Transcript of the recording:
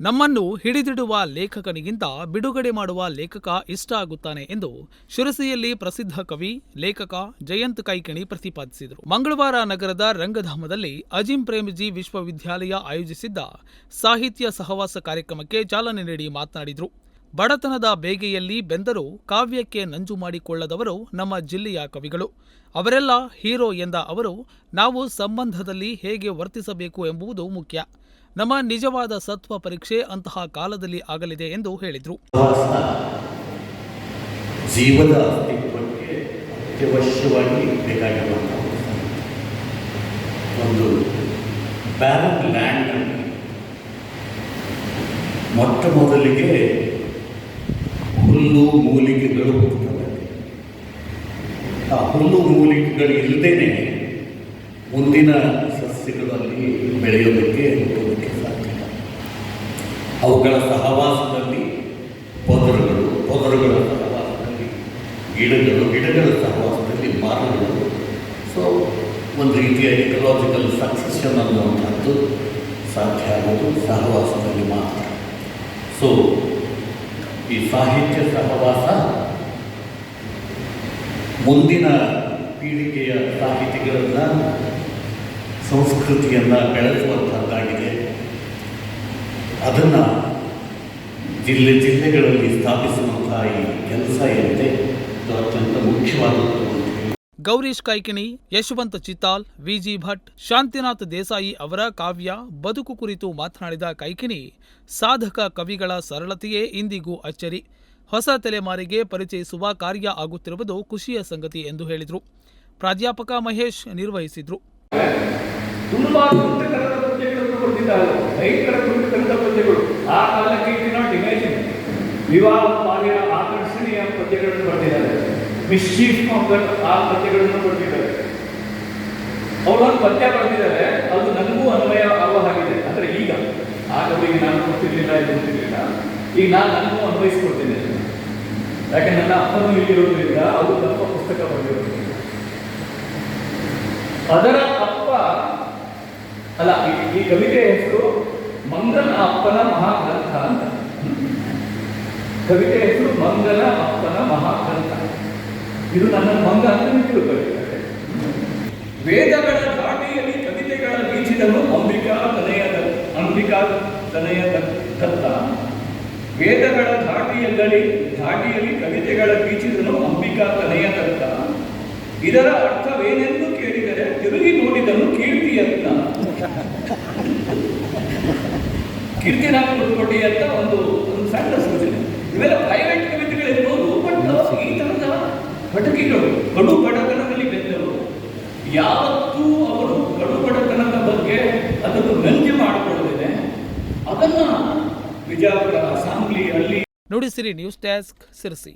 ನಮ್ಮನ್ನು ಹಿಡಿದಿಡುವ ಲೇಖಕನಿಗಿಂತ ಬಿಡುಗಡೆ ಮಾಡುವ ಲೇಖಕ ಇಷ್ಟ ಆಗುತ್ತಾನೆ ಎಂದು ಶಿರಸಿಯಲ್ಲಿ ಪ್ರಸಿದ್ಧ ಕವಿ, ಲೇಖಕ ಜಯಂತ್ ಕೈಕಣಿ ಪ್ರತಿಪಾದಿಸಿದರು. ಮಂಗಳವಾರ ನಗರದ ರಂಗಧಾಮದಲ್ಲಿ ಅಜಿಂ ಪ್ರೇಮ್ಜಿ ವಿಶ್ವವಿದ್ಯಾಲಯ ಆಯೋಜಿಸಿದ್ದ ಸಾಹಿತ್ಯ ಸಹವಾಸ ಕಾರ್ಯಕ್ರಮಕ್ಕೆ ಚಾಲನೆ ನೀಡಿ ಮಾತನಾಡಿದರು. ಬಡತನದ ಬೇಗೆಯಲ್ಲಿ ಬೆಂದರೂ ಕಾವ್ಯಕ್ಕೆ ನಂಜು ಮಾಡಿಕೊಳ್ಳದವರು ನಮ್ಮ ಜಿಲ್ಲೆಯ ಕವಿಗಳು. ಅವರೆಲ್ಲ ಹೀರೋ ಎಂದ ಅವರು, ನಾವು ಸಂಬಂಧದಲ್ಲಿ ಹೇಗೆ ವರ್ತಿಸಬೇಕು ಎಂಬುದು ಮುಖ್ಯ. ನಮ್ಮ ನಿಜವಾದ ಸತ್ವ ಪರೀಕ್ಷೆ ಅಂತಹ ಕಾಲದಲ್ಲಿ ಆಗಲಿದೆ ಎಂದು ಹೇಳಿದರು. ಜೀವದ ಅತ್ಯವಶ್ಯವಾಗಿ ಒಂದು ಬ್ಯಾರನ್ ಲ್ಯಾಂಡ್ ಮೊಟ್ಟ ಮೊದಲಿಗೆ ಹುಲ್ಲು, ಮೂಲಿಕೆಗಳು ಹುಟ್ಟುತ್ತವೆ. ಆ ಹುಲ್ಲು ಮೂಲಿಕೆಗಳು ಇಲ್ಲದೇನೆ ಮುಂದಿನ ಸಸ್ಯಗಳಲ್ಲಿ ಬೆಳೆಯೋದಕ್ಕೆ ಹೋಗೋದಕ್ಕೆ ಸಾಧ್ಯ. ಅವುಗಳ ಸಹವಾಸದಲ್ಲಿ ಪೊದರುಗಳು, ಪೊದರುಗಳ ಸಹವಾಸದಲ್ಲಿ ಗಿಡಗಳು, ಗಿಡಗಳ ಸಹವಾಸದಲ್ಲಿ ಮರಗಳು ಸೊ ಒಂದು ರೀತಿಯ ಎಕಲಾಜಿಕಲ್ ಸಕ್ಸೆಷನ್ ಅನ್ನುವಂಥದ್ದು ಸಾಧ್ಯ ಆಗೋದು, ಸಹವಾಸದಲ್ಲಿ ಮಾತ್ರ ಸೊ ಈ ಸಾಹಿತ್ಯ ಸಹವಾಸ ಮುಂದಿನ ಪೀಳಿಗೆಯ ಸಾಹಿತಿಗಳನ್ನು ಸಂಸ್ಕೃತಿಯನ್ನು ಬೆಳೆಸುವಂಥದ್ದಾಗಿದೆ ಅದನ್ನು ಜಿಲ್ಲೆ ಜಿಲ್ಲೆಗಳಲ್ಲಿ ಸ್ಥಾಪಿಸುವಂತಹ ಈ ಕೆಲಸ ಏನಿದೆ ಇದು ಅತ್ಯಂತ ಮುಖ್ಯವಾದದ್ದು ಗೌರೀಶ್ ಕೈಕಿಣಿ, ಯಶವಂತ ಚಿತ್ತಾಲ್, ವಿಜಿ ಭಟ್, ಶಾಂತಿನಾಥ್ ದೇಸಾಯಿ ಅವರ ಕಾವ್ಯ, ಬದುಕು ಕುರಿತು ಮಾತನಾಡಿದ ಕೈಕಿಣಿ, ಸಾಧಕ ಕವಿಗಳ ಸರಳತೆಯೇ ಇಂದಿಗೂ ಅಚ್ಚರಿ. ಹೊಸ ತಲೆಮಾರಿಗೆ ಪರಿಚಯಿಸುವ ಕಾರ್ಯ ಆಗುತ್ತಿರುವುದು ಖುಷಿಯ ಸಂಗತಿ ಎಂದು ಹೇಳಿದರು. ಪ್ರಾಧ್ಯಾಪಕ ಮಹೇಶ್ ನಿರ್ವಹಿಸಿದರು. ವಿವಾಹ ಪದ್ಯ ಬರೆದಿದ್ದಾರೆ ಅದು ನನಗೂ ಅನ್ವಯ ಆಗುವ ಹಾಗಿದೆ. ಈಗ. ಆಗ ಅವರಿಗೆ ನಾನು ಗೊತ್ತಿರಲಿಲ್ಲ ಗೊತ್ತಿರಲಿಲ್ಲ ಈಗ ನಾನು ನನಗೂ ಅನ್ವಯಿಸ್ಕೊಡ್ತೀನಿ. ಯಾಕೆ ನನ್ನ ಅಪ್ಪನು ಇಲ್ಲಿರೋದ್ರಿಂದ ಅವರು ತಪ್ಪ ಪುಸ್ತಕ ಬರೆದಿರೋದ್ರಿಂದ ಅದರ ಅಪ್ಪ, ಅಲ್ಲ, ಈ- ಕವಿತೆ ಹೆಸರು ಮಂಗನ ಅಪ್ಪನ ಮಹಾಗ್ರಂಥ ಅಂತ. ಕವಿತೆ ಹೆಸರು ಮಂಗನ ಅಪ್ಪನ ಮಹಾಗ್ರಂಥ. ಇದು ನನ್ನ ಮಂಗ ಅಂತ ವೇದಗಳ ದಾಟಿಯಲ್ಲಿ ಕವಿತೆಗಳ ಬೀಜಿದನು ಅಂಬಿಕಾ ತನೆಯದ ಅಂಬಿಕಾ ತನೆಯ ದತ್ತ. ವೇದಗಳ ಧಾಟಿಯಲ್ಲಿ ಧಾಟಿಯಲ್ಲಿ ಕವಿತೆಗಳ ಬೀಚಿದನು ಅಂಬಿಕಾ ತನಯ ತರ್ಕ. ಇದರ ಅರ್ಥವೇನೆಂದು ಕೇಳಿದರೆ ತಿರುಗಿ ನೋಡಿದನು ಕೀರ್ತಿ ಅಂತ ಕೀರ್ತಿನಾಥ ಕೊಟ್ಟಿ ಅಂತ ಒಂದು ಒಂದು ಸಣ್ಣ ಸೂಚನೆ. ಇವೆಲ್ಲ ಪ್ರೈವೇಟ್ ಕವಿತೆಗಳಿರ್ಬೋದು ಬಟ್ ಈ ತರದ ಪಟಕಿಗಳು. ಕಡು ಬಡತನದಲ್ಲಿ ಬೆಂದರು ಯಾವತ್ತೂ ಅವರು ಕಡು ಬಡತನದ ಬಗ್ಗೆ ಅದನ್ನು ನಂಜಿ ಮಾಡಿಕೊಳ್ಳದೇನೆ ಅದನ್ನ ವಿಜಯಪುರ ಸಾಂಗ್ಲಿ ಅಲ್ಲಿ ನುಡಿಸಿರಿ ನ್ಯೂಸ್ ಡೆಸ್ಕ್ ಸಿರಸಿ